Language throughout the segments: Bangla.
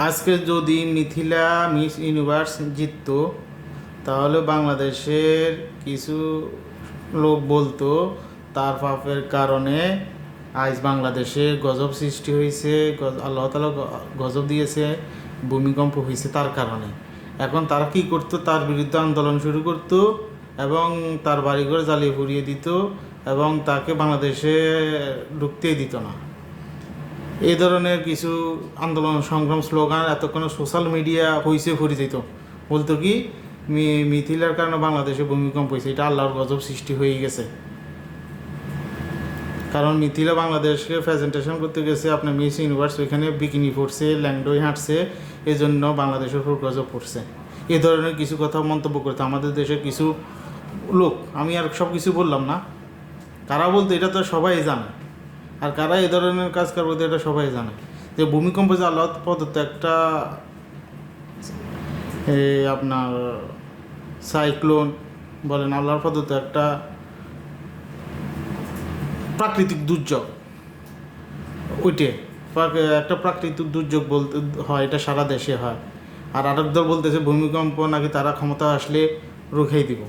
আজকে যদি মিথিলা মিস ইউনিভার্স জিতত, তাহলে বাংলাদেশের কিছু লোক বলতো, তার পাপের কারণে আজ বাংলাদেশে গজব সৃষ্টি হয়েছে আল্লাহ তালা গজব দিয়েছে, ভূমিকম্প হয়েছে তার কারণে। এখন তারা কী করতো? তার বিরুদ্ধে আন্দোলন শুরু করতো এবং তার বাড়িঘর জ্বালিয়ে পুড়িয়ে দিত এবং তাকে বাংলাদেশে ঢুকতেই দিত না। এই ধরনের কিছু আন্দোলন, সংগ্রাম, স্লোগান এতক্ষণ সোশ্যাল মিডিয়া হইছে পরিচিত বলতো কি মিথিলার কারণে বাংলাদেশে ভূমিকম্প হয়েছে এটা আল্লাহর গজব সৃষ্টি হয়ে গেছে। কারণ মিথিলা বাংলাদেশকে প্রেজেন্টেশন করতে গেছে, আপনার মিস ইউনিভার্স ওইখানে বিকিনি পড়ছে ল্যাংডোই হাঁটছে এই জন্য বাংলাদেশের উপর গজব পড়ছে। এই ধরনের কিছু কথা মন্তব্য করতে আমাদের দেশের কিছু লোক, আমি আর সব কিছু বললাম না। কারা বলতো, এটা তো সবাই জানে। আর কারা এই ধরনের কাজ করব এটা সবাই জানে। যে ভূমিকম্প যে আল্লাহ প্রদত্ত একটা আপনার সাইক্লোন বলেন আল্লাহর প্রদত্ত একটা প্রাকৃতিক দুর্যোগ। ওইটে একটা প্রাকৃতিক দুর্যোগ বলতে হয়, এটা সারা দেশে হয়। আর আরেক দল বলতেছে ভূমিকম্প নাকি তারা ক্ষমতা আসলে রুখেই দিব।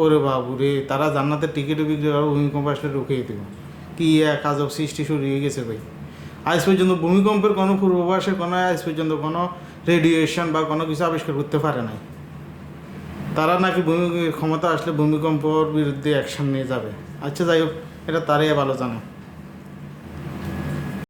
ওরে বাবু রে তারা জান্নাতের টিকিটও বিক্রি করে ভূমিকম্প আসলে রুখেই দিব। কি এক আজব সৃষ্টি শুরু হয়ে গেছে ভাই। আজ পর্যন্ত ভূমিকম্পের কোনো পূর্বাভাসের কোনো, আজ পর্যন্ত কোনো রেডিয়েশন বা কোনো কিছু আবিষ্কার করতে পারে নাই। তারা নাকি ভূমি, ক্ষমতা আসলে ভূমিকম্পর বিরুদ্ধে অ্যাকশন নিয়ে যাবে। আচ্ছা যাই হোক, এটা তারাই ভালো জানে।